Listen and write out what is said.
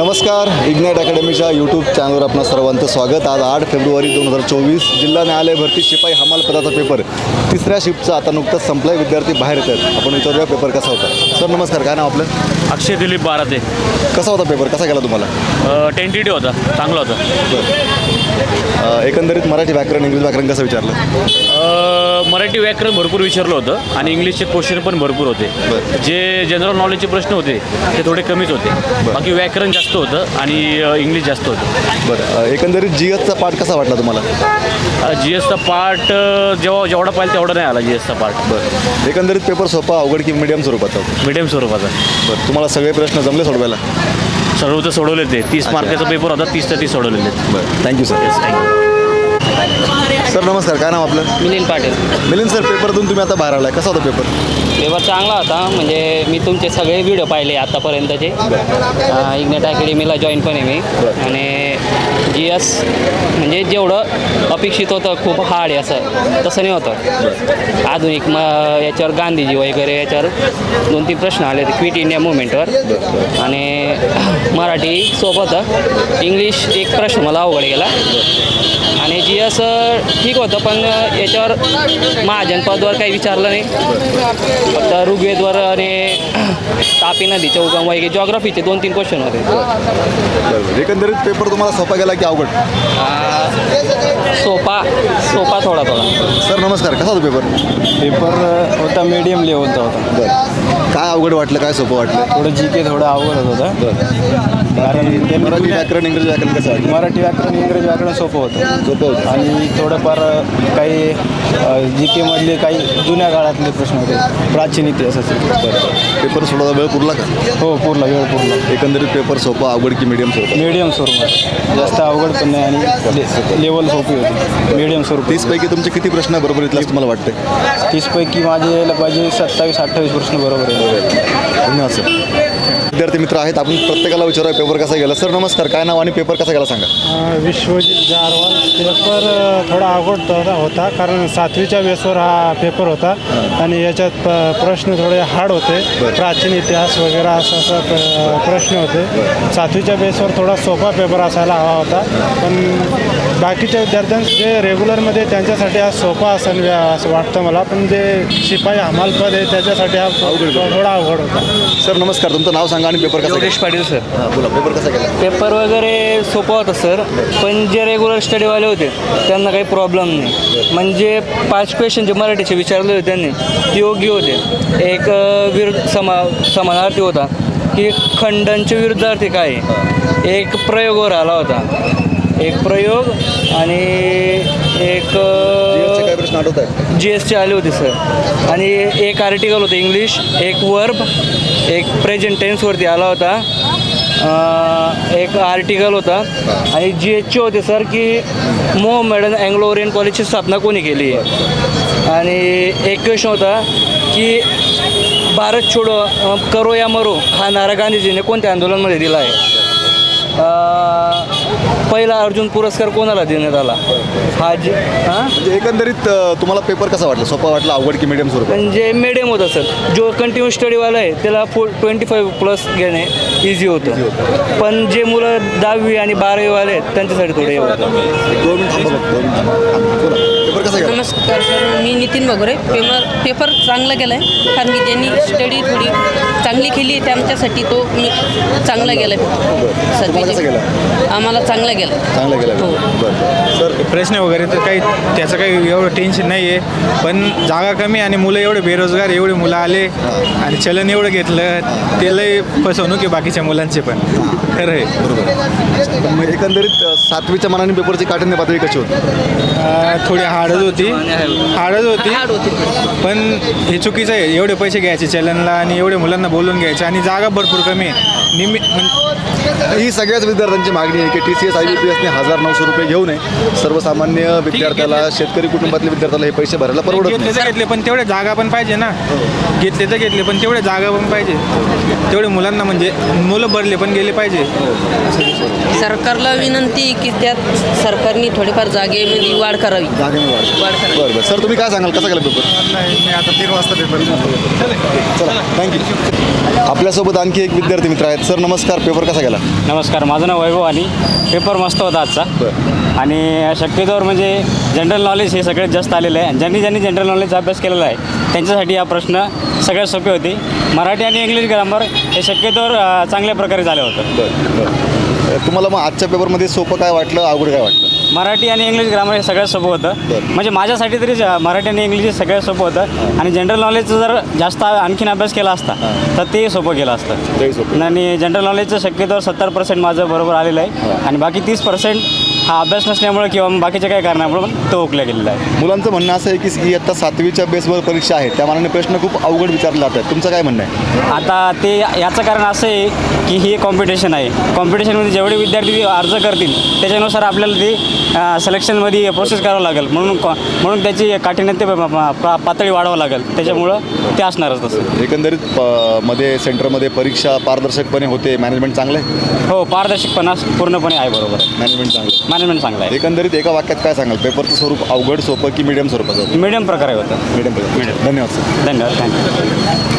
नमस्कार ignite अकॅडमीच्या YouTube चॅनलवर आपलं सर्वांचं स्वागत. आज आठ फेब्रुवारी दोन हजार चोवीस जिल्हा न्यायालय भरती शिपाई हमाल पदाचा पेपर. तिसऱ्या शिफ्टचा आता नुकताच संपलाय विद्यार्थी बाहेर येत आहेत आपण विचारूया पेपर कसा होता? सर नमस्कार काय नाव आपलं? अक्षय दिलीप बाराते. कसा होता पेपर? कसा गेला तुम्हाला? टेंटेटिव्ह होता चांगला होता. एकंदरीत मराठी व्याकरण इंग्लिश व्याकरण कसं विचारलं? मराठी व्याकरण भरपूर विचारलं होतं आणि इंग्लिशचे क्वेश्चन पण भरपूर होते. जे जनरल नॉलेजचे प्रश्न होते ते थोडे कमीच होते. बाकी व्याकरण जास्त होतं आणि इंग्लिश जास्त होतं. बरं. एकंदरीत जी एसचा पाठ कसा वाटला तुम्हाला? जी एसचा पार्ट जेव्हा जेवढा पाहिजे तेवढा नाही आला जी एसचा पार्ट बरं. एकंदरीत पेपर सोपा अवघड की मीडियम स्वरूपाचा? मिडियम स्वरूपाचा. बरं. तुम्हाला सगळे प्रश्न जमले सोडवायला? सर्व तर सोडवले ते. तीस मार्काचा पेपर होता तीस सोडवलेले आहेत. बरं. थँक्यू सर सर नमस्कार. काय नाव आपलं? मिलिंद पाटील. मिलिंद सर पेपरतून तुम्ही आता बाहेर आलाय. कसा होता पेपर? पेपर चांगला होता. म्हणजे मी तुमचे सगळे व्हिडिओ पाहिले आत्तापर्यंतचे इग्नेट अकॅडमीला जॉईन पण आहे मी. आणि जी एस म्हणजे जेवढं अपेक्षित होतं खूप हार्ड आहे असं. तसं नाही होतं. आधुनिक म याच्यावर गांधीजी वगैरे याच्यावर दोन तीन प्रश्न आले होते क्विट इंडिया मुवमेंटवर आणि मराठी सोबत होतं. इंग्लिश एक प्रश्न मला अवघड गेला. आणि जी एस ठीक होतं पण याच्यावर महाजनपदवर काही विचारलं नाही. फक्त ऋग्वेदवर आणि तापी नदीच्या उगम वगैरे जॉग्रफीचे दोन तीन क्वेश्चन होते. एकंदरीत पेपर तुम्हाला सोपा गेला की अवघड? सोपा सोपा थोडा थोडा. सर नमस्कार. कसा होता पेपर पेपर होता मीडियम लेवलचा होता. बरं. काय अवघड वाटलं काय सोपं वाटलं? थोडं जी के थोडं अवघड होतं कारण ते मराठी व्याकरण इंग्रजी व्याकरण कसं वाटलं? मराठी व्याकरण इंग्रजी व्याकरण सोपं होतं. आणि थोडंफार काही जी केमधले काही जुन्या काळातले प्रश्न होते प्राचीन इतिहासाचे. पेपर सोडवता वेळ पुरला का? हो पूर्ण वेळ पूर्ण एकंदरीत पेपर सोपा अवघड की मीडियम स्वरूप मीडियम स्वरूपात जास्त अवघड पण नाही आणि लेवल सोपी होती. मीडियम स्वरूप तीसपैकी तुमचे किती प्रश्न बरोबर येतील तुम्हाला वाटतंय? तीसपैकी माझे यायला पाहिजे सत्तावीस अठ्ठावीस प्रश्न बरोबर आहे धन्यवाद सर. विद्यार्थी मित्र आहेत आपण प्रत्येकाला विचारूया पेपर कसा गेला. सर नमस्कार. काय नाव आणि पेपर कसा गेला सांगा. विश्वजित जारवाल पेपर थोडा अवघड होता- होता कारण सातवीच्या बेसवर हा पेपर होता आणि याच्यात प- प्रश्न थोडे हार्ड होते. प्राचीन इतिहास वगैरे असं असं प- प्रश्न होते. सातवीच्या बेसवर थोडा सोपा पेपर असायला हवा होता. पण बाकीच्या विद्यार्थ्यांस जे रेग्युलरमध्ये त्यांच्यासाठी हा सोपा असेल व्या- असं वाटतं मला. पण जे शिपाई हमाल पद आहे त्याच्यासाठी हा थोडा अवघड होता. सर नमस्कार. तुमचं नाव सांगा. आणि पेपर कसा योगेश पाटील सर हां बोला पेपर कसा गेला? पेपर वगैरे सोपं होतं सर पण जे रेग्युलर स्टडीवाले होते त्यांना काही प्रॉब्लेम नाही. म्हणजे पाच क्वेश्चन जे मराठीचे विचारले होते त्यांनी ते योग्य होते. एक अ, विरुद्ध समा समानार्थी होता. की खंडांचे विरुद्धार्थी काय? आहे? एक प्रयोगवर आला होता. एक प्रयोग आणि एक GS चे काय अ, प्रश्न आठवत आहे जी एसचे आले होते सर आणि एक आर्टिकल होतं इंग्लिश एक वर्ब एक प्रेझेंट टेन्सवरती आला होता. एक आर्टिकल होता. आणि जी एच होते सर की मोहम्मडन अँग्लो ओरियन कॉलेजची स्थापना कोणी केली? आहे आणि एक क्वेश्चन होता की भारत छोडो करो या मरो हा नारा गांधीजीने कोणत्या आंदोलनमध्ये दिला आहे? पहिला अर्जुन पुरस्कार कोणाला देण्यात आला? हा जी हां? म्हणजे एकंदरीत अ, तुम्हाला पेपर कसा वाटला? सोपा वाटला अवघड की मीडियम स्वरूप म्हणजे मिडियम होतं सर जो कंटिन्यू स्टडीवाला आहे त्याला फो ट्वेंटी फाईव्ह प्लस घेणे इझी होतं. पण जे मुलं दहावी आणि बारावीवाले आहेत त्यांच्यासाठी थोडं हे होतं. दोन मिनिट थांबा बघ, दोन मिनिट थांबा. बोला पेपर कसा सर मी नितीन बगोरे पेपर पेपर चांगला गेला आहे कारण की त्यांनी स्टडी थोडी चांगली केली आहे. त्यांच्यासाठी तो मी चांगला गेला आहे गेला आम्हाला चांगला गेला चांगला गेला हो. बरं. सर प्रश्न वगैरे तर काही त्याचं काही एवढं टेन्शन नाही आहे पण जागा कमी आणि मुलं एवढे बेरोजगार एवढे मुलं आले आणि चलन एवढं घेतलं ते लय फसवणूक आहे बाकीच्या मुलांचे पण. खरं आहे. मग एकंदरीत अ, सातवीच्या मनाने पेपरची काठिण्य पातळी कशी होती? अं, थोडी हार्डच होती. हार्डच होती. पण हे चुकीचं आहे. एवढे पैसे घ्यायचे चलनला आणि एवढे मुलांना बोलून घ्यायचे आणि जागा भरपूर कमी आहे. निमी म्हण- ही सगळ्याच विद्यार्थ्यांची मागणी आहे की T C S I B P एसने हजार नऊशे रुपये घेऊ नये. सर्वसामान्य विद्यार्थ्याला शेतकरी कुटुंबातल्या विद्यार्थ्याला हे पैसे भरायला परवडत घेतले नाही. तर घेतले पण तेवढे जागा पण पाहिजे ना. घेतले तर घेतले पण तेवढे जागा पण पाहिजे. तेवढे मुलांना म्हणजे मुलं भरले पण गेले पाहिजे. सरकारला विनंती की त्यात सरकारने थोडेफार जागेमध्ये वाढ करावी. जागेमध्ये वाढ. वाढ करावी. बरं बरं सर तुम्ही काय सांगाल? कसा गेला पेपर? मी आता तीन वाजता पेपर चला थँक्यू आपल्यासोबत आणखी एक विद्यार्थी मित्र आहेत. सर नमस्कार. पेपर कसा गेला? नमस्कार माझं नाव वैभव आणि पेपर मस्त होता आजचा. आणि शक्यतोवर म्हणजे जनरल नॉलेज हे सगळ्यात जास्त आलेलं आहे. ज्यांनी ज्यांनी जनरल नॉलेजचा अभ्यास केलेला आहे त्यांच्यासाठी हा प्रश्न सगळ्यात सोपे होते. मराठी आणि इंग्लिश ग्रामर हे शक्यतोवर चांगल्या प्रकारे झालं होतं. बरं बरं. तुम्हाला मग आजच्या पेपरमध्ये सोपं काय वाटलं? अवघड काय वाटलं? मराठी आणि इंग्लिश ग्रामर हे सगळ्यात सोपं होतं. म्हणजे माझ्यासाठी तरी मराठी आणि इंग्लिश हे सगळ्यात सोपं होतं. आणि जनरल नॉलेजचं जर जास्त आणखीन अभ्यास केला असता तर ते सोपं केलं असतं. आणि जनरल नॉलेजचं शक्यतोवर सत्तर पर्सेंट माझं बरोबर आलेलं आहे. आणि बाकी तीस पर्सेंट हा अभ्यास नसल्यामुळे किंवा बाकीच्या काही कारणामुळे पण तो ओकला गेलेला आहे. मुलांचं म्हणणं असं आहे की ही आता सातवीच्या बेसवर परीक्षा आहे. त्या मानाने प्रश्न खूप अवघड विचारले जात आहेत तुमचं काय म्हणणं आहे? आता ते याचं कारण असं आहे की ही कॉम्पिटिशन आहे. कॉम्पिटिशनमध्ये जेवढे विद्यार्थी अर्ज करतील त्याच्यानुसार आपल्याला ते सिलेक्शनमध्ये प्रोसेस करावं लागेल. म्हणून कॉ- म्हणून त्याची काठिण्य पातळी वाढवावं लागेल. त्याच्यामुळं ते असणारच तसं. एकंदरीत प- मध्ये सेंटरमध्ये परीक्षा पारदर्शकपणे होते. मॅनेजमेंट चांगलं आहे? हो पारदर्शकपणा पूर्णपणे आहे बरोबर. मॅनेजमेंट चांगलं मॅनेजमेंट चांगलं आहे. एकंदरीत एका वाक्यात काय सांगाल? पेपरचं स्वरूप अवघड सोपं की मीडियम स्वरूपाचं? मीडियम प्रकारे होतं. मीडियम धन्यवाद सर धन्यवाद थँक्यू